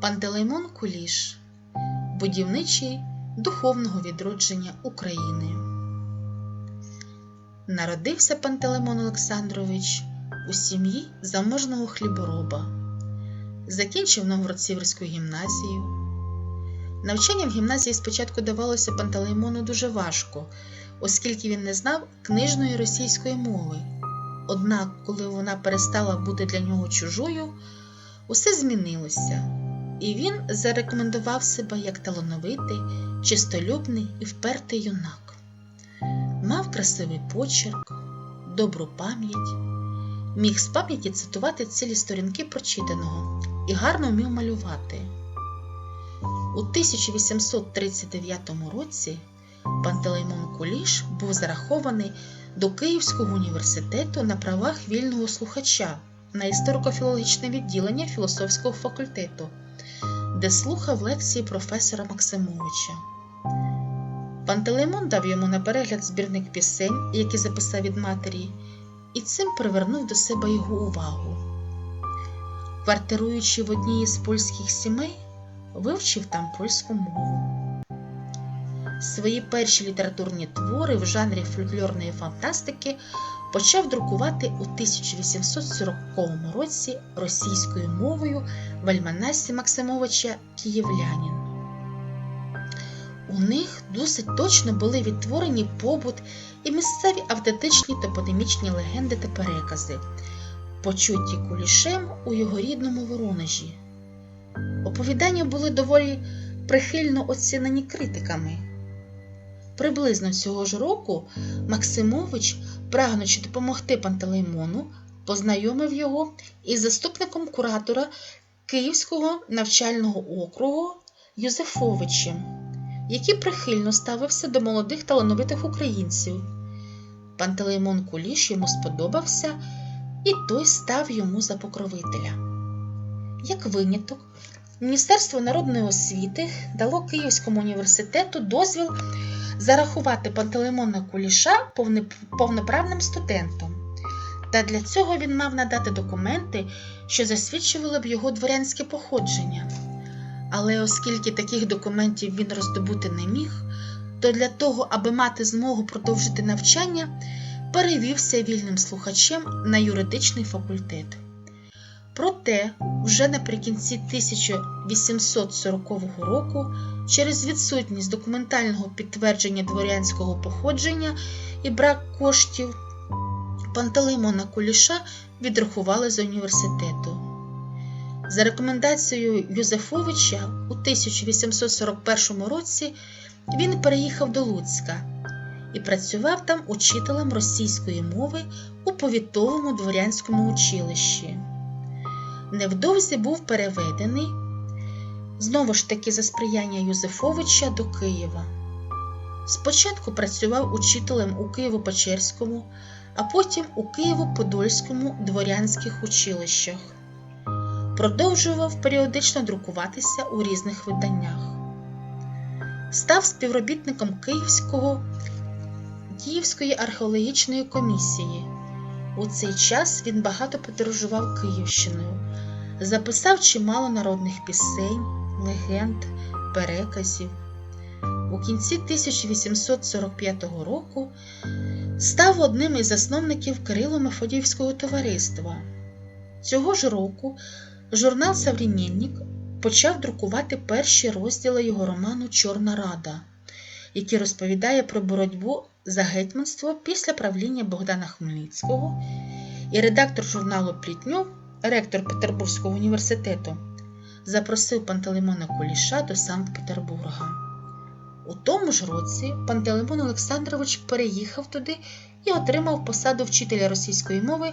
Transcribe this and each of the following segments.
Пантелеймон Куліш будівничий духовного відродження України. Народився Пантелеймон Олександрович у сім'ї заможного хлібороба. Закінчив Новгород-Сіверську гімназію. Навчання в гімназії спочатку давалося Пантелеймону дуже важко, оскільки він не знав книжної російської мови. Однак, коли вона перестала бути для нього чужою, усе змінилося, і він зарекомендував себе як талановитий, чистолюбний і впертий юнак. Мав красивий почерк, добру пам'ять, міг з пам'яті цитувати цілі сторінки прочитаного і гарно вмів малювати. У 1839 році Пантелеймон Куліш був зарахований до Київського університету на правах вільного слухача на історико-філологічне відділення філософського факультету, де слухав лекції професора Максимовича. Пантелеймон дав йому на перегляд збірник пісень, які записав від матері, і цим привернув до себе його увагу. Квартируючи в одній із польських сімей, вивчив там польську мову. Свої перші літературні твори в жанрі фольклорної фантастики почав друкувати у 1840 році російською мовою в альманасі Максимовича Київлянін. У них досить точно були відтворені побут і місцеві автентичні топонімічні легенди та перекази, почуті кулішем у його рідному Воронежі. Оповідання були доволі прихильно оцінені критиками. Приблизно цього ж року Максимович, прагнучи допомогти Пантелеймону, познайомив його із заступником куратора Київського навчального округу Юзефовичем, який прихильно ставився до молодих талановитих українців. Пантелеймон Куліш йому сподобався, і той став йому за покровителя. Як виняток, Міністерство народної освіти дало Київському університету дозвіл зарахувати Пантелеймона Куліша повноправним студентом. Та для цього він мав надати документи, що засвідчували б його дворянське походження. Але оскільки таких документів він роздобути не міг, то для того, аби мати змогу продовжити навчання, перевівся вільним слухачем на юридичний факультет. Проте, вже наприкінці 1840 року, через відсутність документального підтвердження дворянського походження і брак коштів, Пантелеймона Куліша відрахували з університету. За рекомендацією Юзефовича у 1841 році він переїхав до Луцька і працював там учителем російської мови у повітовому дворянському училищі. Невдовзі був переведений знову ж таки за сприяння Юзефовича до Києва. Спочатку працював учителем у Києво-Печерському, а потім у Києво-Подольському дворянських училищах. Продовжував періодично друкуватися у різних виданнях. Став співробітником Київського, Київської археологічної комісії. У цей час він багато подорожував Київщиною, записав чимало народних пісень, легенд, переказів. У кінці 1845 року став одним із засновників Кирило-Мефодіївського товариства. Цього ж року журнал Современник почав друкувати перші розділи його роману Чорна Рада, який розповідає про боротьбу за гетьманство після правління Богдана Хмельницького, і редактор журналу Плітньов, ректор Петербурзького університету, запросив Пантелеймона Куліша до Санкт-Петербурга. У тому ж році Пантелеймон Олександрович переїхав туди і отримав посаду вчителя російської мови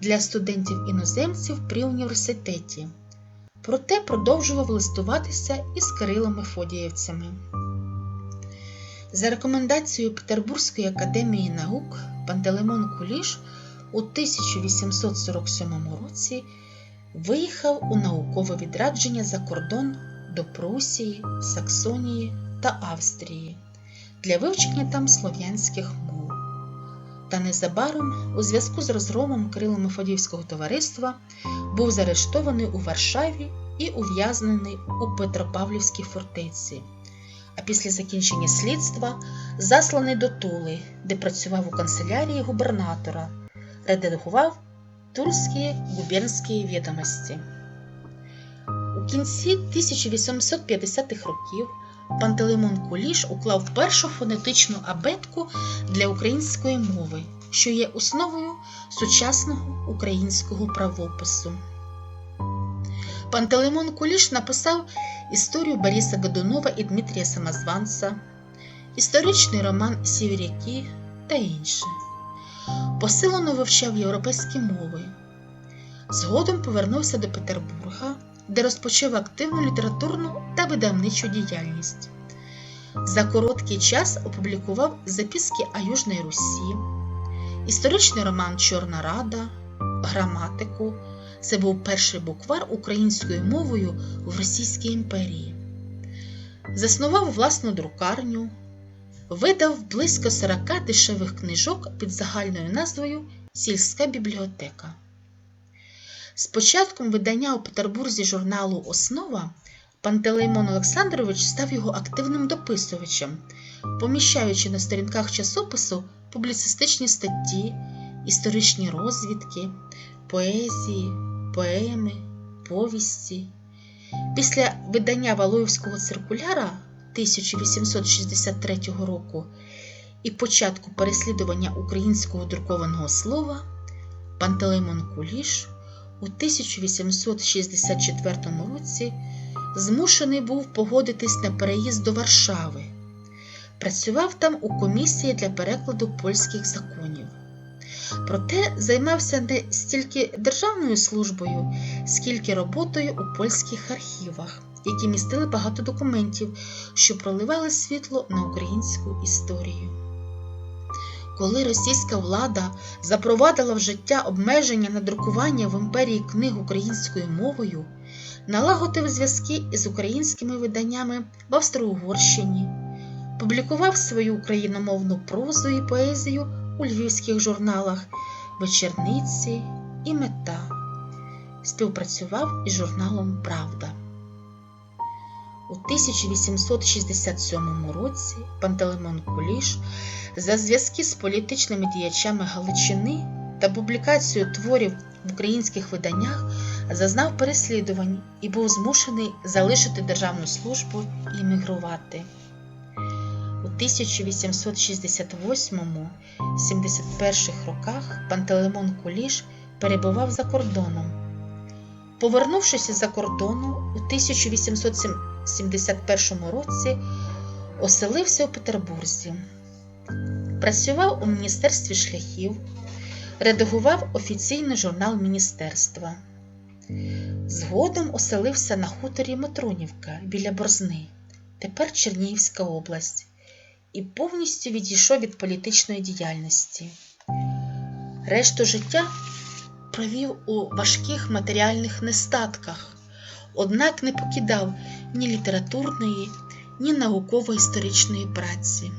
для студентів-іноземців при університеті. Проте продовжував листуватися із Кирилом Мефодієвцями. За рекомендацією Петербурзької академії наук Пантелеймон Куліш у 1847 році виїхав у наукове відрадження за кордон до Прусії, Саксонії та Австрії для вивчення там слов'янських мов. Та незабаром, у зв'язку з розгромом Кирило Мефодіївського товариства, був заарештований у Варшаві і ув'язнений у Петропавлівській фортеці. А після закінчення слідства засланий до Тули, де працював у канцелярії губернатора, редагував Тульські губернські відомості. У кінці 1850-х років Пантелеймон Куліш уклав першу фонетичну абетку для української мови, що є основою сучасного українського правопису. Пантелеймон Куліш написав історію Бориса Годунова і Дмитрія Самозванця, історичний роман Сіверяки та інше. Посилено вивчав європейські мови. Згодом повернувся до Петербурга, де розпочав активну літературну та видавничу діяльність. За короткий час опублікував записки о Южній Русі, історичний роман Чорна Рада, граматику. Це був перший буквар українською мовою в Російській імперії. Заснував власну друкарню, видав близько 40 дешевих книжок під загальною назвою Сільська бібліотека. З початком видання у Петербурзі журналу Основа Пантелеймон Олександрович став його активним дописувачем, поміщаючи на сторінках часопису публіцистичні статті, історичні розвідки, поезії, поеми, повісті. Після видання Валуївського циркуляра 1863 року і початку переслідування українського друкованого слова Пантелеймон Куліш у 1864 році змушений був погодитись на переїзд до Варшави. Працював там у комісії для перекладу польських законів. Проте займався не стільки державною службою, скільки роботою у польських архівах, які містили багато документів, що проливали світло на українську історію. Коли російська влада запровадила в життя обмеження на друкування в імперії книг українською мовою, налагодив зв'язки із українськими виданнями в Австро-Угорщині, публікував свою україномовну прозу і поезію у львівських журналах Вечерниці і Мета. Співпрацював із журналом Правда. У 1867 році Пантелеймон Куліш за зв'язки з політичними діячами Галичини та публікацію творів в українських виданнях зазнав переслідувань і був змушений залишити державну службу і емігрувати. У 1868-71 роках Пантелеймон Куліш перебував за кордоном. Повернувшись за кордону, у 1871 році оселився у Петербурзі. Працював у Міністерстві шляхів, редагував офіційний журнал міністерства. Згодом оселився на хуторі Матронівка біля Борзни, тепер Чернігівська область, і повністю відійшов від політичної діяльності. Решту життя провів у важких матеріальних нестатках, однак не покидав ні літературної, ні науково-історичної праці.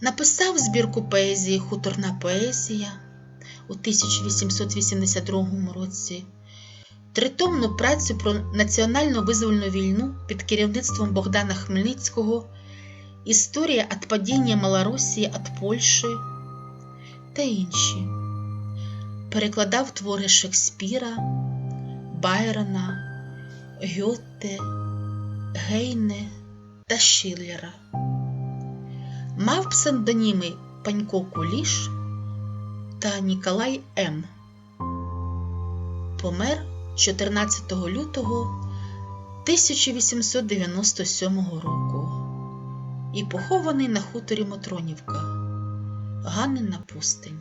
Написав збірку поезії Хуторна поезія у 1882 році, тритомну працю про національно визвольну війну під керівництвом Богдана Хмельницького, Історія від падіння Малоросії від Польщі та інші. Перекладав твори Шекспіра, Байрона, Гьотте, Гейне та Шиллера. Мав псевдоніми Панько Куліш та Ніколай М. Помер 14 лютого 1897 року і похований на хуторі Матронівка Ганнина пустинь.